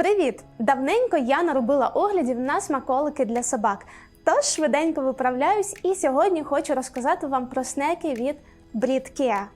Привіт! Давненько я наробила оглядів на смаколики для собак. Тож швиденько виправляюсь і сьогодні хочу розказати вам про снеки від Брідкеа.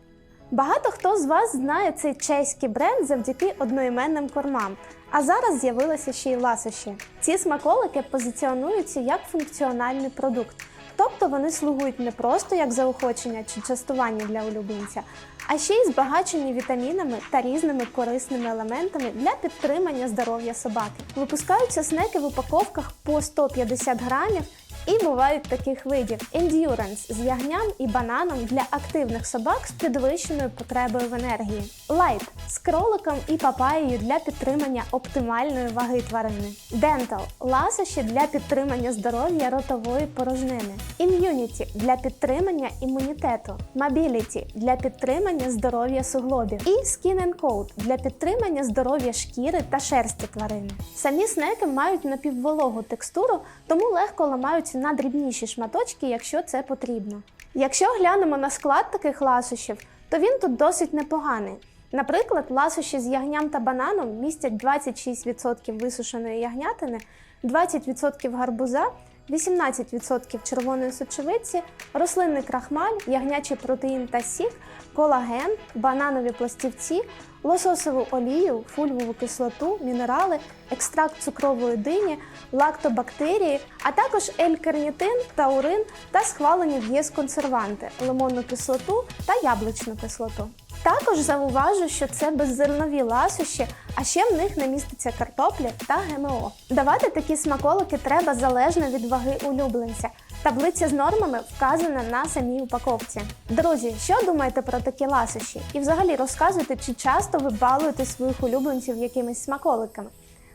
Багато хто з вас знає цей чеський бренд завдяки одноіменним кормам. А зараз з'явилися ще й ласощі. Ці смаколики позиціонуються як функціональний продукт, тобто вони слугують не просто як заохочення чи частування для улюбленця, а ще й збагачені вітамінами та різними корисними елементами для підтримання здоров'я собаки. Випускаються снеки в упаковках по 150 грамів. І бувають таких видів: Endurance з ягням і бананом для активних собак з підвищеною потребою в енергії, Light з кроликом і папаєю для підтримання оптимальної ваги тварини, Dental ласощі для підтримання здоров'я ротової порожнини, Immunity для підтримання імунітету, Mobility для підтримання здоров'я суглобів. І Skin Coat для підтримання здоров'я шкіри та шерсті тварини. Самі снеки мають напіввологу текстуру, тому легко ламаються на дрібніші шматочки, якщо це потрібно. Якщо глянемо на склад таких ласощів, то він тут досить непоганий. Наприклад, ласощі з ягням та бананом містять 26% висушеної ягнятини, 20% гарбуза, 18% червоної сочевиці, рослинний крахмаль, ягнячий протеїн та сік, колаген, бананові пластівці, лососову олію, фульвову кислоту, мінерали, екстракт цукрової дині, лактобактерії, а також L-карнітин, таурин та схвалені в консерванти, лимонну кислоту та яблучну кислоту. Також зауважу, що це беззернові ласощі, а ще в них не міститься картоплі та ГМО. Давати такі смаколики треба залежно від ваги улюбленця. Таблиця з нормами вказана на самій упаковці. Друзі, що думаєте про такі ласощі? І взагалі розказуйте, чи часто ви балуєте своїх улюбленців якимись смаколиками.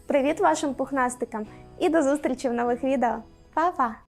Привіт вашим пухнастикам і до зустрічі в нових відео. Па-па!